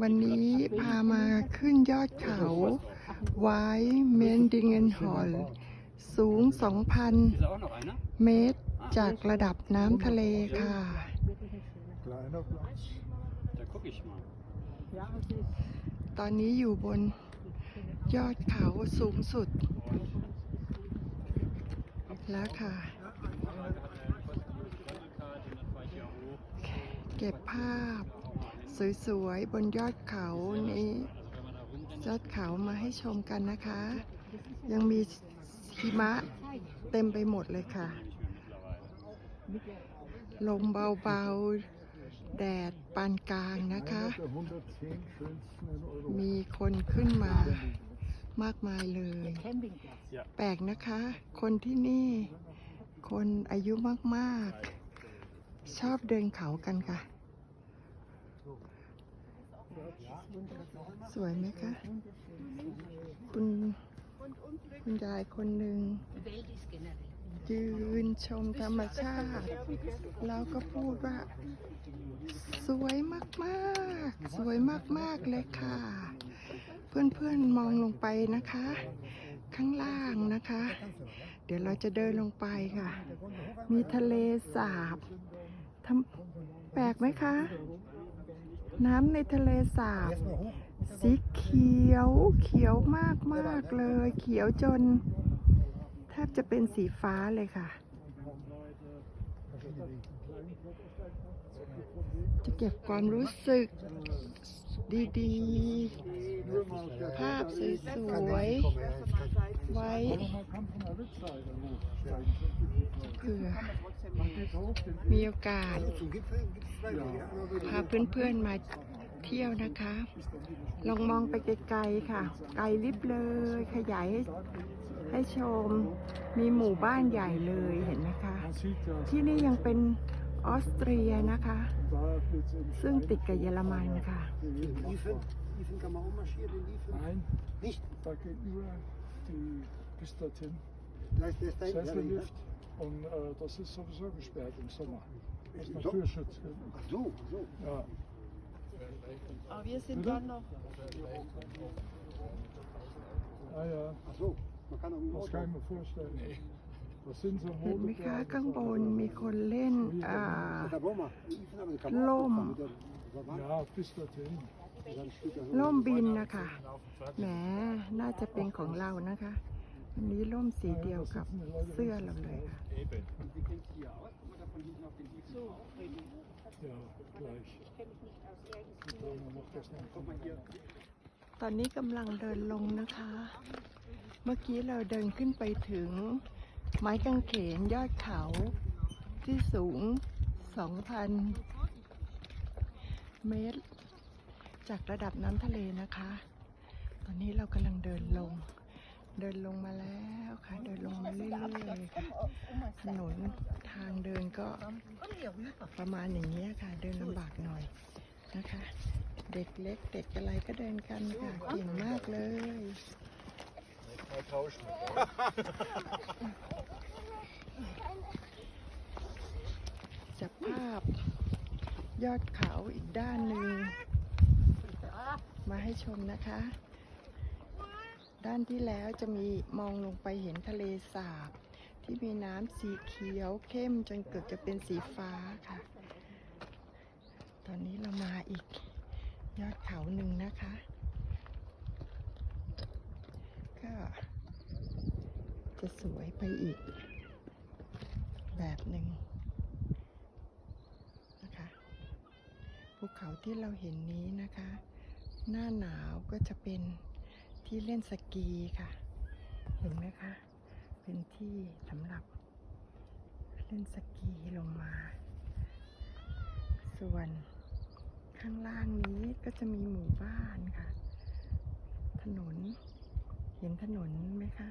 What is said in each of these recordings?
วันนี้พามาขึ้นยอดเขาไว้เมนดิงเกนฮอลสูง 2,000 เมตรจากระดับน้ำทะเลค่ะ ตอนนี้อยู่บนยอดเขาสูงสุด แล้วค่ะ เก็บภาพ สวยๆ บนยอดเขานี้ยอดเขามาให้ชมกันนะคะ ยังมีหิมะเต็มไปหมดเลยค่ะ ลมเบาๆ แดดปานกลางนะคะ มีคนขึ้นมามากมายเลย แปลกนะคะ คนที่นี่ คนอายุมากๆ ชอบเดินเขากันค่ะ สวยไหมคะคุณคุณยายคนหนึ่งยืนชมธรรมชาติ แล้วก็พูดว่า สวยมากๆ สวยมากๆเลยค่ะ เพื่อนๆมองลงไปนะคะ ข้างล่างนะคะ เดี๋ยวเราจะเดินลงไปค่ะ มีทะเลสาบทำแปลกไหมคะ น้ำในทะเลสาบ สีเขียวเขียวมากมากๆเลย เขียวจน แทบจะเป็นสีฟ้าเลยค่ะ จะเก็บความรู้สึกดีๆ ภาพสวยๆ ไว้ Aber man kann von der Rückseite hochsteigen. เผื่อ Man geht hoch, den มีโอกาส พาเพื่อนๆมาเที่ยวนะคะ ลองมองไปไกลๆค่ะ ไกลลิบเลย ขยายให้ให้ชม มีหมู่บ้านใหญ่เลยเห็นไหมคะ Man sieht ja, ที่นี่ยังเป็นออสเตรียนะคะ da geht's in ซึ่งติดกับเยอรมันค่ะ Liefen, Liefen kann man auch marschieren in Liefen? Nein, Nicht? da gegenüber die bis dorthin. Da ist, der ist da hinten, ja, Sessellift. Und äh, das ist sowieso gesperrt im Sommer. Das Im Naturschutz. Ach so, ach so. Ja. Aber wir sind Bitte? dann noch Ah ja, Ach so. Man kann auch mit dem das Auto. kann ich mir vorstellen. Das sind so เห็นไหมคะ Modeberge, ข้างบนมีคนเล่นอ่า Da brauchen wir Liefen, aber die kann man auch Lom. fahren mit der Verband. Ja, bis dorthin. Dann steht da so ล่มบินนะคะแหมน่าจะเป็นของเรานะคะ อันนี้ร่มสีเดียวกับเสื้อเราเลยค่ะตอนนี้กำลังเดินลงนะคะ เมื่อกี้เราเดินขึ้นไปถึงไม้กางเขนยอดเขาที่สูง 2,000 เมตร จากระดับน้ำทะเลนะคะ ตอนนี้เรากำลังเดินลง เดินลงมาแล้วค่ะ เดินลงมาเรื่อยๆค่ะถนนทางเดินก็ประมาณอย่างนี้ค่ะ เดินลำบากหน่อยนะคะ เด็กเล็กเด็กอะไรก็เดินกันค่ะเก่งมากเลยจับภาพยอดเขาอีกด้านหนึ่งมาให้ชมนะคะ ด้านที่แล้วจะมีมองลงไปเห็นทะเลสาบ ที่มีน้ำสีเขียวเข้มจนเกือบจะเป็นสีฟ้าค่ะ ตอนนี้เรามาอีกยอดเขาหนึ่งนะคะ ก็จะสวยไปอีก แบบหนึ่งนะคะภูเขาที่เราเห็นนี้นะคะ หน้าหนาวก็จะเป็น ที่เล่นสกีค่ะ เห็นไหมคะ เป็นที่สำหรับ เล่นสกีลงมา ส่วนข้างล่างนี้ก็จะมีหมู่บ้านค่ะ ถนน เห็นถนนไหมคะ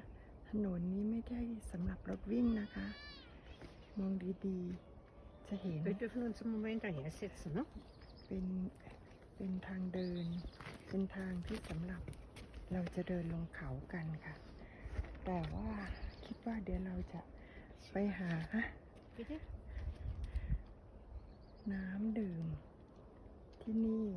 ถนนนี้ไม่ได้สำหรับรถวิ่งนะคะมองดีๆ จะเห็น Wir dürfen uns im Moment daher setzen, ne? เป็นเป็นทางเดิน เป็นทางที่สำหรับ เราจะเดินลงเขากันค่ะ แต่ว่าคิดว่าเดี๋ยวเราจะไปหา Bitte? น้ำดื่มที่นี่